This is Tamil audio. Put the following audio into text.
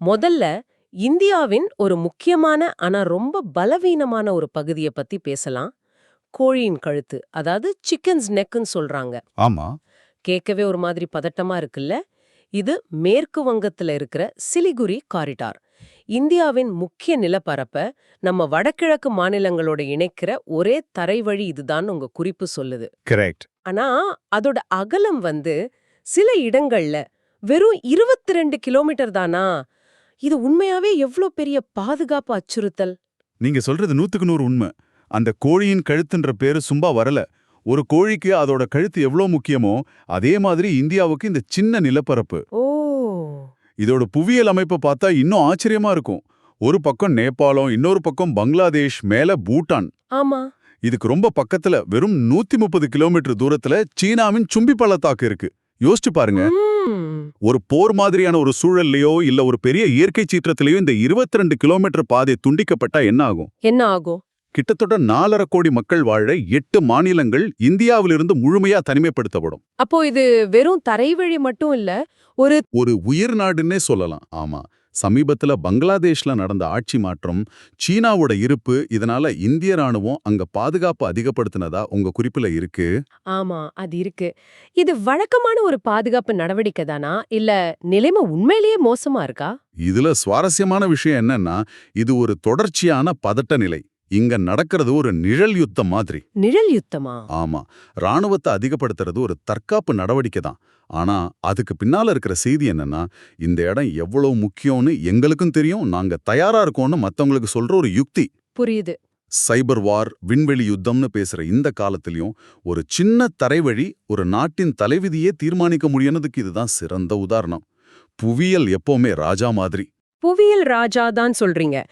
முதல்ல இந்தியாவின் ஒரு முக்கியமான ஆனா ரொம்ப பலவீனமான ஒரு பகுதியை பத்தி பேசலாம். கோழியின் கழுத்து அதாவது சிக்கன்ஸ் நெக்குன்னு சொல்றாங்க. ஆமா. கேட்கவே ஒரு மாதிரி பதட்டமா இருக்குல்ல? இது மேற்கு வங்கத்துல இருக்கிற சிலிகுரி காரிடார். இந்தியாவின் முக்கிய நிலப்பரப்ப நம்ம வடகிழக்கு மாநிலங்களோட இணைக்கிற ஒரே தரைவழி இதுதான் உங்க குறிப்பு சொல்லுது. கரெக்ட் ஆனா அதோட அகலம் வந்து சில இடங்கள்ல வெறும் 22 ரெண்டு கிலோமீட்டர் தானா? இது உண்மையாவே எவ்ளோ பெரிய பாதுகாப்பு அச்சுறுத்தல்? நீங்க சொல்றது நூத்துக்கு நூறு உண்மை. அந்த கோழியின் கழுத்துன்ற பேரு சும்மா வரல. ஒரு கோழிக்கு அதோட கழுத்து எவ்வளோ முக்கியமோ அதே மாதிரி இந்தியாவுக்கு இந்த சின்ன நிலப்பரப்பு. இதோட புவியியல் அமைப்பை பார்த்தா இன்னும் ஆச்சரியமா இருக்கும். ஒரு பக்கம் நேபாளம் இன்னொரு பக்கம் பங்களாதேஷ் மேல பூட்டான். ஆமா. இதுக்கு ரொம்ப பக்கத்துல வெறும் நூத்தி முப்பது கிலோமீட்டர் தூரத்துல சீனாவின் சும்பி பள்ளத்தாக்கு இருக்கு. யோசிச்சு பாருங்க. ஒரு போர் மாதிரியான ஒரு சூழல்லையோ இல்ல ஒரு பெரிய இயற்கை சீற்றத்திலேயோ இந்த 22 கிலோமீட்டர் பாதை துண்டிக்கப்பட்டா என்ன ஆகும்? என்ன ஆகும்? கிட்டத்தட்ட நாலரை கோடி மக்கள் வாழ எட்டு மாநிலங்கள் இந்தியாவிலிருந்து முழுமையா தனிமைப்படுத்தப்படும். அப்போ இது வெறும் தரைவழி மட்டும் இல்ல ஒரு ஒரு உயிர் நாடுன்னே சொல்லலாம். ஆமா. சமீபத்துல பங்களாதேஷ்ல நடந்த ஆட்சி மாற்றம் சீனாவோட இருப்பு இதனால இந்திய ராணுவம் அங்க பாதுகாப்பு அதிகப்படுத்தினதா உங்க குறிப்புல இருக்கு? ஆமா அது இருக்கு. இது வழக்கமான ஒரு பாதுகாப்பு நடவடிக்கை தானா? இல்ல நிலைமை உண்மையிலேயே மோசமா இருக்கா? இதுல சுவாரஸ்யமான விஷயம் என்னன்னா இது ஒரு தொடர்ச்சியான பதட்ட நிலை. இங்க நடக்கிறது ஒரு நிழல் யுத்தம் மாதிரி. நிழல் யுத்தமா? ஆமா. ராணுவத்தை அதிகப்படுத்துறது ஒரு தற்காப்பு நடவடிக்கை தான். ஆனா அதுக்கு பின்னால இருக்கிற செய்தி என்னன்னா இந்த இடம் எவ்வளவு முக்கியம்னு எங்களுக்கும் தெரியும் நாங்க தயாரா இருக்கோம்னு மத்தவங்களுக்கு சொல்ற ஒரு யுக்தி. புரியுது. சைபர் வார் விண்வெளி யுத்தம்னு பேசுற இந்த காலத்திலயும் ஒரு சின்ன தரைவழி ஒரு நாட்டின் தலைவிதியே தீர்மானிக்க முடியுனதுக்கு இதுதான் சிறந்த உதாரணம். புவியியல் எப்பவுமே ராஜா மாதிரி. புவியியல் ராஜா தான் சொல்றீங்க.